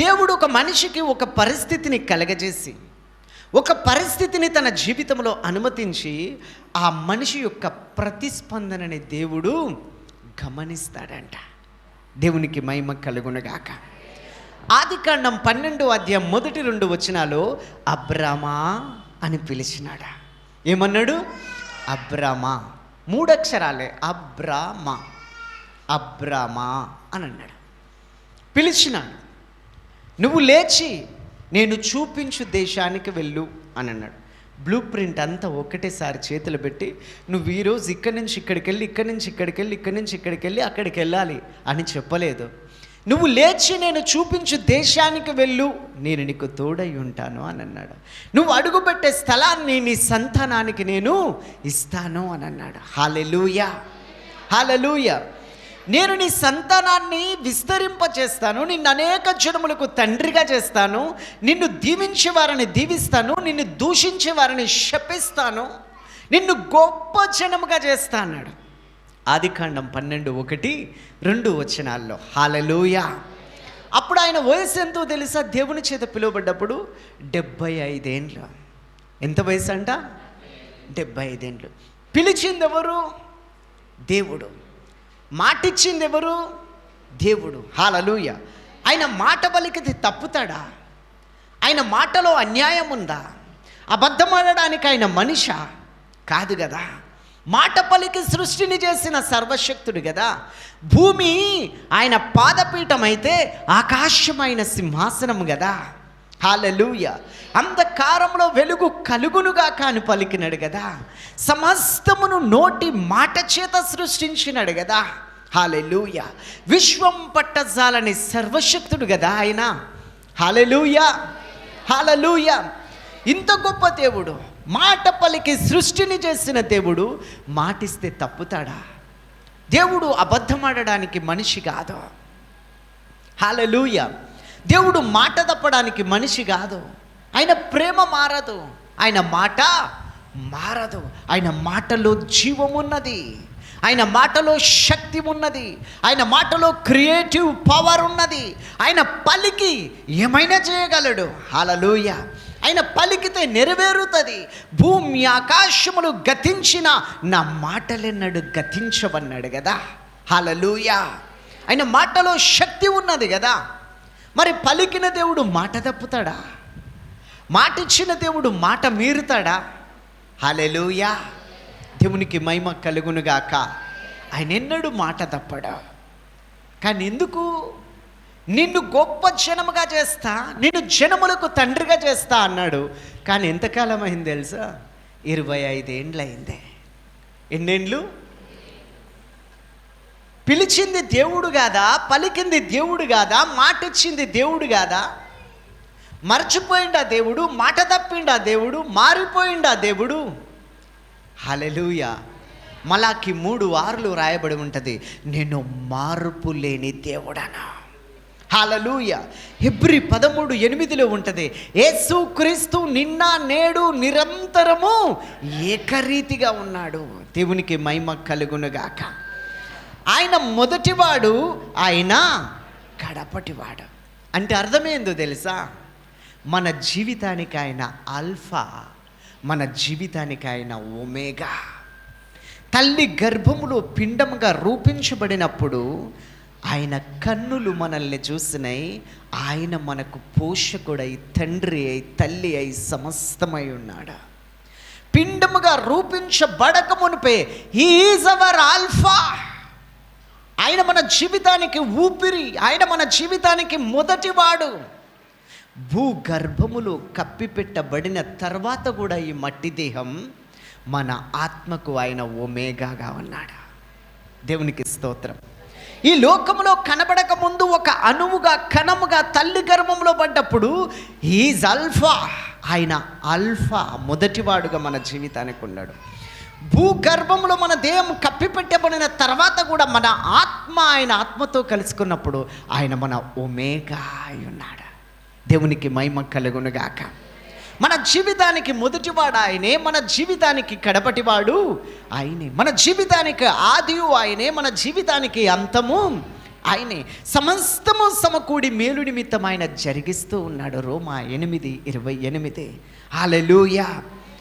దేవుడు ఒక మనిషికి ఒక పరిస్థితిని కలగజేసి ఒక పరిస్థితిని తన జీవితంలో అనుమతించి ఆ మనిషి యొక్క ప్రతిస్పందనని దేవుడు గమనిస్తాడంట. దేవునికి మహిమ కలుగునగాక. ఆదికాండం పన్నెండు అధ్యాయం మొదటి రెండు వచనాలు అబ్రామా అని పిలిచినాడా. ఏమన్నాడు? అబ్రామా. మూడక్షరాలే అబ్రామా. అబ్రామా అని అన్నాడు. పిలిచినాడు. నువ్వు లేచి నేను చూపించు దేశానికి వెళ్ళు అని అన్నాడు. బ్లూ ప్రింట్ అంతా ఒకటేసారి చేతులు పెట్టి నువ్వు ఈరోజు ఇక్కడి నుంచి ఇక్కడికి వెళ్ళి ఇక్కడి నుంచి ఇక్కడికి వెళ్ళి ఇక్కడి నుంచి ఇక్కడికి వెళ్ళి అక్కడికి వెళ్ళాలి అని చెప్పలేదు. నువ్వు లేచి నేను చూపించు దేశానికి వెళ్ళు నేను నీకు తోడై ఉంటాను అని అన్నాడు. నువ్వు అడుగుపెట్టే స్థలాన్ని నీ సంతానానికి నేను ఇస్తాను అని అన్నాడు. హాలెలూయా హాలెలూయా నేను నీ సంతానాన్ని విస్తరింపచేస్తాను నిన్ను అనేక జనములకు తండ్రిగా చేస్తాను నిన్ను దీవించే వారిని దీవిస్తాను నిన్ను దూషించే వారిని శపిస్తాను నిన్ను గొప్ప జనముగా చేస్తా అన్నాడు ఆదికాండం పన్నెండు ఒకటి రెండు వచనాల్లో. హాలలోయ అప్పుడు ఆయన వయసు ఎంతో తెలుసా? దేవుని చేత పిలువబడ్డప్పుడు డెబ్బై ఐదేండ్లు. ఎంత వయసు అంట? డెబ్బై ఐదేండ్లు. పిలిచింది ఎవరు దేవుడు. మాటిచ్చింది ఎవరు దేవుడు. హాలలూయ. ఆయన మాట పలికితే తప్పుతాడా? ఆయన మాటలో అన్యాయం ఉందా? అబద్ధమాడడానికి ఆయన మనిష? కాదు కదా మాట పలికి సృష్టిని చేసిన సర్వశక్తుడు కదా భూమి ఆయన పాదపీఠం అయితే ఆకాశం ఆయన సింహాసనం కదా హాలలుయ అంధకారంలో వెలుగు కలుగునుగా కాని పలికినాడు కదా. సమస్తమును నోటి మాట చేత సృష్టించినాడు కదా. హాలెలూయ విశ్వం పట్టజాలని సర్వశక్తుడు కదా ఆయన. హాలెలూయ హాలలుయ ఇంత గొప్ప దేవుడు మాట పలికి సృష్టిని చేసిన దేవుడు మాటిస్తే తప్పుతాడా? దేవుడు అబద్ధమాడడానికి మనిషి కాదు. హాలలుయ దేవుడు మాట తప్పడానికి మనిషి కాదు. ఆయన ప్రేమ మారదు. ఆయన మాట మారదు. ఆయన మాటలో జీవమున్నది. ఆయన మాటలో శక్తి ఉన్నది ఆయన మాటలో క్రియేటివ్ పవర్ ఉన్నది. ఆయన పలికి ఏమైనా చేయగలడు? హలలోయ ఆయన పలికితే నెరవేరుతుంది. భూమి ఆకాశములు గతించిన నా మాటలెన్నడు గతించవన్నాడు కదా హలలుయ ఆయన మాటలో శక్తి ఉన్నది కదా మరి పలికిన దేవుడు మాట తప్పుతాడా? మాట ఇచ్చిన దేవుడు మాట మీరుతాడా? హలెలుయా దేవునికి మహిమ కలుగునుగాక. ఆయన ఎన్నడూ మాట తప్పడా? కానీ ఎందుకు? నిన్ను గొప్ప జనముగా చేస్తా నిన్ను జనములకు తండ్రిగా చేస్తా అన్నాడు. కానీ ఎంతకాలం అయింది తెలుసా? ఇరవై ఐదేండ్లు అయిందే ఎన్నేండ్లు? పిలిచింది దేవుడు కాదా? పలికింది దేవుడు కాదా? మాట ఇచ్చింది దేవుడు కాదా? మర్చిపోయిండా దేవుడు? మాట తప్పిండా దేవుడు? మారిపోయిండా దేవుడు? హలెలూయ మలాకి మూడు వారులు రాయబడి ఉంటుంది నేను మార్పు లేని దేవుడనా? హాలూయ హెబ్రి పదమూడు ఎనిమిదిలో ఉంటుంది యేసు క్రీస్తు నిన్న నేడు నిరంతరము ఏకరీతిగా ఉన్నాడు. దేవునికి మహిమ కలుగునుగాక ఆయన మొదటివాడు ఆయన కడపటివాడు. అంటే అర్థమేందో తెలుసా? మన జీవితానికి ఆయన ఆల్ఫా మన జీవితానికి ఆయన ఒమేగా. తల్లి గర్భములో పిండముగా రూపించబడినప్పుడు ఆయన కన్నులు మనల్ని చూసినాయి ఆయన మనకు పోషకుడై తండ్రి అయి తల్లి అయి సమస్తమై ఉన్నాడు. పిండముగా రూపించబడక మునిపే ఈజ్ అవర్ ఆల్ఫా ఆయన మన జీవితానికి ఊపిరి ఆయన మన జీవితానికి మొదటివాడు. భూగర్భములో కప్పిపెట్టబడిన తర్వాత కూడా ఈ మట్టి దేహం మన ఆత్మకు ఆయన ఒమేగాగా ఉన్నాడు? దేవునికి స్తోత్రం. ఈ లోకంలో కనబడక ముందు ఒక అణువుగా కణముగా తల్లి గర్భంలో పడ్డప్పుడు ఈజ్ అల్ఫా. ఆయన అల్ఫా మొదటివాడుగా మన జీవితానికి ఉన్నాడు. భూగర్భంలో మన దేహం కప్పిపెట్టబడిన తర్వాత కూడా మన ఆత్మ ఆయన ఆత్మతో కలుసుకున్నప్పుడు ఆయన మన ఒమేగా ఉన్నాడు దేవునికి మహిమ కలుగునుగాక. మన జీవితానికి మొదటివాడు ఆయనే మన జీవితానికి కడపటివాడు ఆయనే. మన జీవితానికి ఆదియు ఆయనే మన జీవితానికి అంతము ఆయనే. సమస్తము సమకూడి మేలు నిమిత్తం ఆయన జరిగిస్తూ ఉన్నాడు. రోమా ఎనిమిది ఇరవై ఎనిమిది. హాలెలూయా